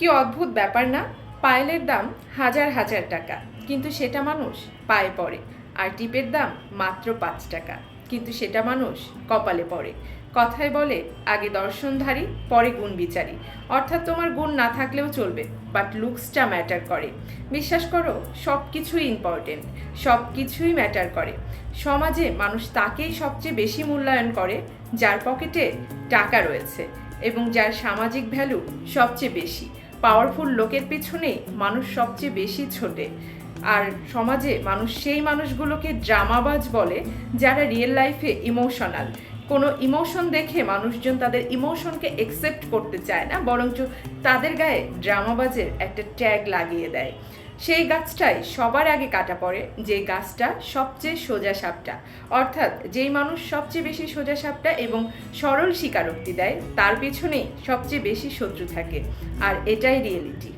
কি অদ্ভুত ব্যাপার না? পায়েলের দাম হাজার হাজার টাকা। কিন্তু সেটা মানুষ পায়ে পড়ে। আর টিপের দাম মাত্র পাঁচ টাকা। কিন্তু সেটা মানুষ কপালে পড়ে। কথায় বলে, আগে দর্শনধারী, পরে গুণ বিচারী অর্থাৎ তোমার গুণ না থাকলেও চলবে। বাট লুকসটা ম্যাটার করে। বিশ্বাস করো সব কিছুই ইম্পর্টেন্ট সব কিছুই ম্যাটার করে। সমাজে মানুষ তাকেই সবচেয়ে বেশি মূল্যায়ন করে, যার পকেটে টাকা রয়েছে। এবং যার সামাজিক ভ্যালু সবচেয়ে বেশি। পাওয়ারফুল লোকের পিছনে মানুষ সবচেয়ে বেশি ছোটে। আর সমাজে মানুষ সেই মানুষগুলোকে ড্রামাবাজ বলে, যারা রিয়েল লাইফে ইমোশনাল কোনো ইমোশন দেখে মানুষজন তাদের ইমোশনকে একসেপ্ট করতে চায় না, বরঞ্চ তাদের গায়ে ড্রামাবাজের একটা ট্যাগ লাগিয়ে দেয়। সেই গাছটাই সবার আগে কাটা পড়ে, যে গাছটা সবচেয়ে সোজা সাপটা। অর্থাৎ যেই মানুষ সবচেয়ে বেশি সোজা সাপটা এবং সরল স্বীকারোক্তি দেয়, তার পেছনেই সবচেয়ে বেশি শত্রু থাকে। আর এটাই রিয়েলিটি